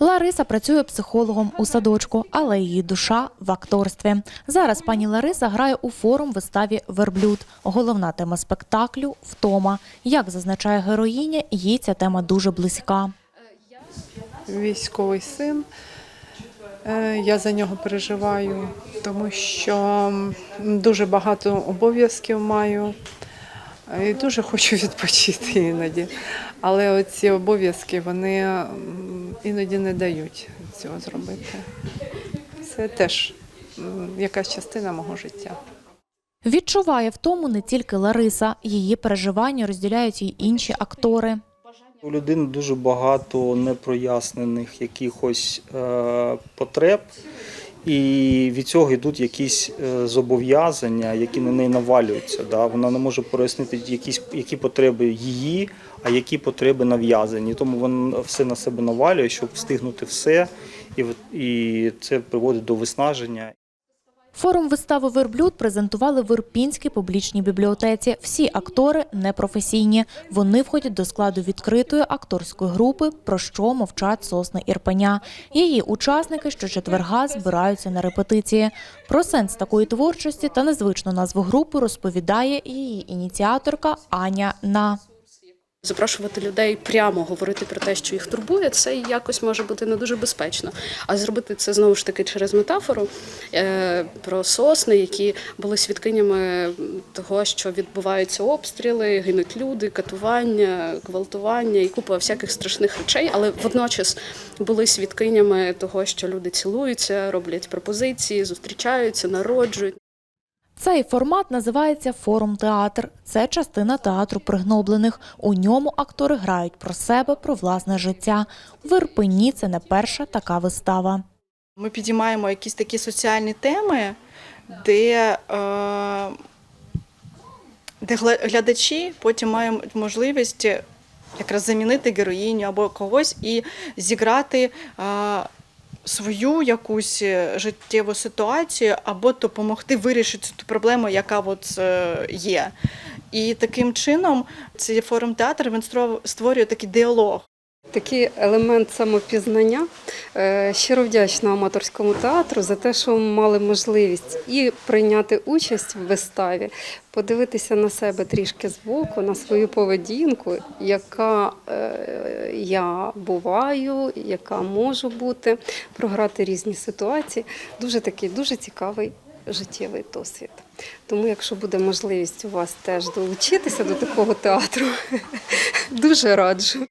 Лариса працює психологом у садочку, але її душа в акторстві. Зараз пані Лариса грає у форум виставі Верблюд. Головна тема спектаклю втома. Як зазначає героїня, їй ця тема дуже близька. військовий син. Е, Я за нього переживаю, тому що дуже багато обов'язків маю і дуже хочу відпочити іноді. Але оці обов'язки вони іноді не дають цього зробити. Це теж якась частина мого життя. Відчуває втому не тільки Лариса. Її переживання розділяють і інші актори. У людини дуже багато непрояснених якихось е, потреб, і від цього йдуть якісь е, зобов'язання, які на неї навалюються. Да? Вона не може пояснити, якісь, які потреби її, а які потреби нав'язані. Тому вона все на себе навалює, щоб встигнути все, і, і це приводить до виснаження. Форум вистави Верблюд презентували в Ірпінській публічній бібліотеці. Всі актори непрофесійні. Вони входять до складу відкритої акторської групи, про що мовчать сосни Ірпеня. Її учасники щочетверга збираються на репетиції. Про сенс такої творчості та незвичну назву групи розповідає її ініціаторка Аня На. Запрошувати людей прямо говорити про те, що їх турбує, це якось може бути не дуже безпечно. А зробити це знову ж таки через метафору е, про сосни, які були свідкинями того, що відбуваються обстріли, гинуть люди, катування, гвалтування і купа всяких страшних речей, але водночас були свідкинями того, що люди цілуються, роблять пропозиції, зустрічаються, народжують. Цей формат називається форум театр. Це частина театру пригноблених. У ньому актори грають про себе, про власне життя. В Ірпені це не перша така вистава. Ми підіймаємо якісь такі соціальні теми, де, е, де глядачі потім мають можливість якраз замінити героїню або когось і зіграти е, свою якусь е, життєву ситуацію, або допомогти вирішити ту проблему, яка от, е, є. І таким чином цей форум театр він створює такий діалог. Такий елемент самопізнання. Е, Щиро вдячна аматорському театру за те, що мали можливість і прийняти участь в виставі, подивитися на себе трішки збоку, на свою поведінку, яка е, я буваю, яка можу бути, програти різні ситуації. Дуже такий дуже цікавий життєвий досвід. Тому, якщо буде можливість у вас теж долучитися до такого театру, дуже раджу.